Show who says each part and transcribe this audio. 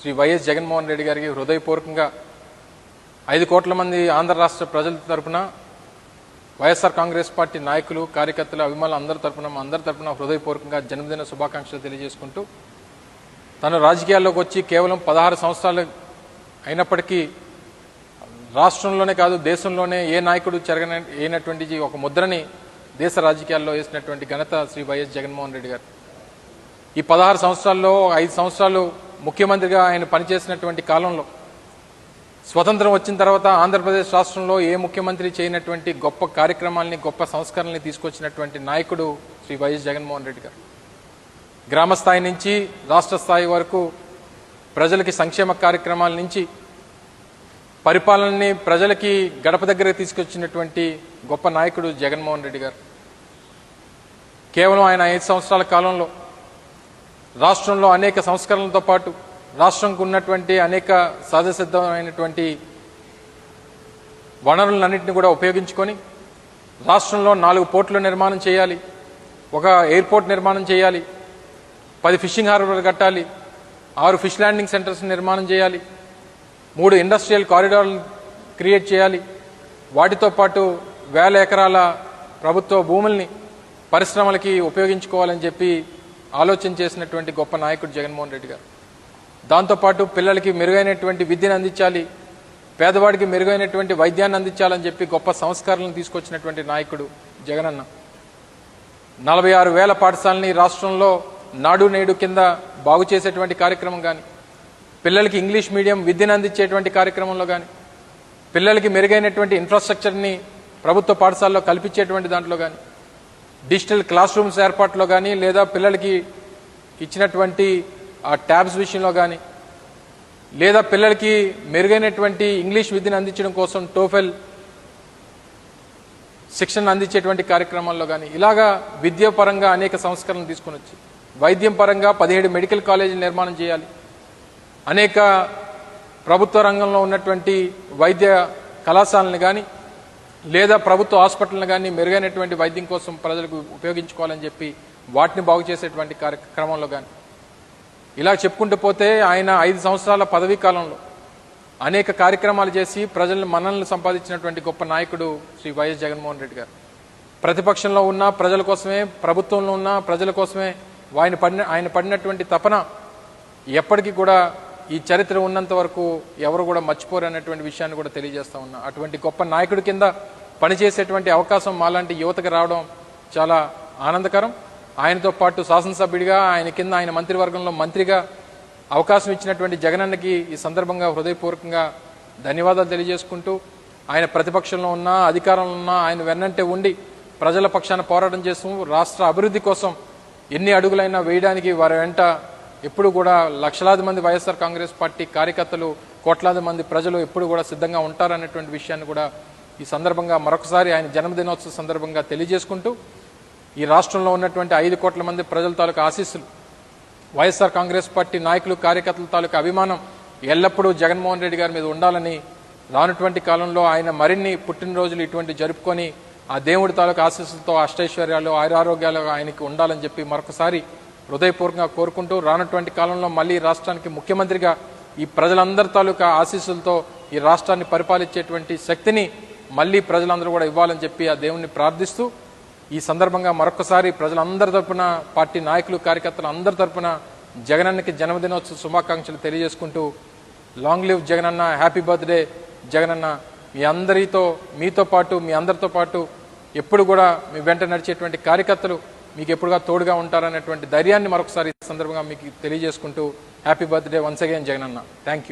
Speaker 1: Shri YS Jaganmohan Reddy గారికి హృదయపూర్వకంగా ఐదు కోట్ల మంది ఆంధ్ర రాష్ట్ర ప్రజల తరపున వైఎస్ఆర్ కాంగ్రెస్ పార్టీ నాయకులు కార్యకర్తలు అభిమానులు అందరి తరపున అందరి తరపున హృదయపూర్వకంగా జన్మదిన శుభాకాంక్షలు తెలియజేసుకుంటూ తను రాజకీయాల్లోకి వచ్చి కేవలం పదహారు సంవత్సరాలు అయినప్పటికీ రాష్ట్రంలోనే కాదు దేశంలోనే ఏ నాయకుడు చెరగన అయినటువంటి ఒక ముద్రని దేశ రాజకీయాల్లో వేసినటువంటి ఘనత శ్రీ వైఎస్ జగన్మోహన్ రెడ్డి గారు. ఈ పదహారు సంవత్సరాల్లో ఐదు సంవత్సరాలు ముఖ్యమంత్రిగా ఆయన పనిచేసినటువంటి కాలంలో స్వతంత్రం వచ్చిన తర్వాత ఆంధ్రప్రదేశ్ రాష్ట్రంలో ఏ ముఖ్యమంత్రి చేయనటువంటి గొప్ప కార్యక్రమాల్ని గొప్ప సంస్కరణల్ని తీసుకొచ్చినటువంటి నాయకుడు శ్రీ వైఎస్ జగన్మోహన్ రెడ్డి గారు. గ్రామ స్థాయి నుంచి రాష్ట్ర స్థాయి వరకు ప్రజలకి సంక్షేమ కార్యక్రమాల నుంచి పరిపాలనని ప్రజలకి గడప దగ్గర తీసుకొచ్చినటువంటి గొప్ప నాయకుడు జగన్మోహన్ రెడ్డి గారు. కేవలం ఆయన ఐదు సంవత్సరాల కాలంలో రాష్ట్రంలో అనేక సంస్కరణలతో పాటు రాష్ట్రంకు ఉన్నటువంటి అనేక సహజసిద్ధమైనటువంటి వనరులన్నింటినీ కూడా ఉపయోగించుకొని రాష్ట్రంలో నాలుగు పోర్టుల నిర్మాణం చేయాలి ఒక ఎయిర్పోర్ట్ నిర్మాణం చేయాలి పది ఫిషింగ్ హార్బర్లు కట్టాలి ఆరు ఫిష్ ల్యాండింగ్ సెంటర్స్ నిర్మాణం చేయాలి మూడు ఇండస్ట్రియల్ కారిడార్లు క్రియేట్ చేయాలి వాటితో పాటు వేల ఎకరాల ప్రభుత్వ భూముల్ని పరిశ్రమలకి ఉపయోగించుకోవాలని చెప్పి ఆలోచన చేసినటువంటి గొప్ప నాయకుడు జగన్మోహన్ రెడ్డి గారు. దాంతోపాటు పిల్లలకి మెరుగైనటువంటి విద్యను అందించాలి పేదవాడికి మెరుగైనటువంటి వైద్యాన్ని అందించాలని చెప్పి గొప్ప సంస్కారాలను తీసుకొచ్చినటువంటి నాయకుడు జగనన్న. నలభై ఆరు వేల పాఠశాలని రాష్ట్రంలో నాడు నేడు కింద బాగు చేసేటువంటి కార్యక్రమం కానీ పిల్లలకి ఇంగ్లీష్ మీడియం విద్యను అందించేటువంటి కార్యక్రమంలో కానీ పిల్లలకి మెరుగైనటువంటి ఇన్ఫ్రాస్ట్రక్చర్ని ప్రభుత్వ పాఠశాలలో కల్పించేటువంటి దాంట్లో కానీ డిజిటల్ క్లాస్ రూమ్స్ ఏర్పాట్లో కానీ లేదా పిల్లలకి ఇచ్చినటువంటి ఆ ట్యాబ్స్ విషయంలో కానీ లేదా పిల్లలకి మెరుగైనటువంటి ఇంగ్లీష్ విద్యను అందించడం కోసం టోఫెల్ శిక్షణ అందించేటువంటి కార్యక్రమాల్లో కానీ ఇలాగా విద్య పరంగా అనేక సంస్కరణలు తీసుకుని వచ్చి వైద్యం పరంగా పదిహేడు మెడికల్ కాలేజీలు నిర్మాణం చేయాలి. అనేక ప్రభుత్వ రంగంలో ఉన్నటువంటి వైద్య కళాశాలను కానీ లేదా ప్రభుత్వ హాస్పిటల్ని కానీ మెరుగైనటువంటి వైద్యం కోసం ప్రజలకు ఉపయోగించుకోవాలని చెప్పి వాటిని బాగు చేసేటువంటి కార్యక్రమంలో కానీ ఇలా చెప్పుకుంటూ పోతే ఆయన ఐదు సంవత్సరాల పదవీ కాలంలో అనేక కార్యక్రమాలు చేసి ప్రజలను మనల్ని సంపాదించినటువంటి గొప్ప నాయకుడు శ్రీ వైఎస్ జగన్మోహన్ రెడ్డి గారు. ప్రతిపక్షంలో ఉన్న ప్రజల కోసమే ప్రభుత్వంలో ఉన్న ప్రజల కోసమే ఆయన పడిన ఆయన పడినటువంటి తపన ఎప్పటికీ కూడా ఈ చరిత్ర ఉన్నంత వరకు ఎవరు కూడా మర్చిపోరు అనేటువంటి విషయాన్ని కూడా తెలియజేస్తా ఉన్నా. అటువంటి గొప్ప నాయకుడి కింద పనిచేసేటువంటి అవకాశం మాలాంటి యువతకు రావడం చాలా ఆనందకరం. ఆయనతో పాటు శాసనసభ్యుడిగా ఆయన కింద ఆయన మంత్రివర్గంలో మంత్రిగా అవకాశం ఇచ్చినటువంటి జగనన్నకి ఈ సందర్భంగా హృదయపూర్వకంగా ధన్యవాదాలు తెలియజేసుకుంటూ ఆయన ప్రతిపక్షంలో ఉన్నా అధికారంలో ఉన్నా ఆయన వెన్నంటే ఉండి ప్రజల పక్షాన పోరాటం చేస్తూ రాష్ట్ర అభివృద్ధి కోసం ఎన్ని అడుగులైనా వేయడానికి వారి వెంట ఎప్పుడు కూడా లక్షలాది మంది వైఎస్ఆర్ కాంగ్రెస్ పార్టీ కార్యకర్తలు కోట్లాది మంది ప్రజలు ఎప్పుడు కూడా సిద్ధంగా ఉంటారనేటువంటి విషయాన్ని కూడా ఈ సందర్భంగా మరొకసారి ఆయన జన్మదినోత్సవ సందర్భంగా తెలియజేసుకుంటూ ఈ రాష్ట్రంలో ఉన్నటువంటి ఐదు కోట్ల మంది ప్రజల తాలూకా ఆశీస్సులు వైఎస్ఆర్ కాంగ్రెస్ పార్టీ నాయకులు కార్యకర్తల తాలూకా అభిమానం ఎల్లప్పుడూ జగన్మోహన్ రెడ్డి గారి మీద ఉండాలని రానటువంటి కాలంలో ఆయన మరిన్ని పుట్టినరోజులు ఇటువంటి జరుపుకొని ఆ దేవుడి తాలూకా ఆశీస్సులతో అష్టైశ్వర్యాలు ఆయురారోగ్యాలు ఆయనకి ఉండాలని చెప్పి మరొకసారి హృదయపూర్వకంగా కోరుకుంటూ రానటువంటి కాలంలో మళ్ళీ రాష్ట్రానికి ముఖ్యమంత్రిగా ఈ ప్రజలందరి తాలూకా ఆశీస్సులతో ఈ రాష్ట్రాన్ని పరిపాలించేటువంటి శక్తిని మళ్ళీ ప్రజలందరూ కూడా ఇవ్వాలని చెప్పి ఆ దేవుణ్ణి ప్రార్థిస్తూ ఈ సందర్భంగా మరొకసారి ప్రజలందరి తరపున పార్టీ నాయకులు కార్యకర్తలు అందరి తరపున జగనన్నకి జన్మదినోత్సవ శుభాకాంక్షలు తెలియజేసుకుంటూ long live Jagananna happy birthday Jagananna. మీ అందరితో మీతో పాటు మీ అందరితో పాటు ఎప్పుడు కూడా మీ వెంట నడిచేటువంటి కార్యకర్తలు మీకు ఎప్పుడుగా తోడుగా ఉంటారనేటువంటి ధైర్యాన్ని మరొకసారి ఈ సందర్భంగా మీకు తెలియజేసుకుంటూ happy birthday once again Jagananna. Thank you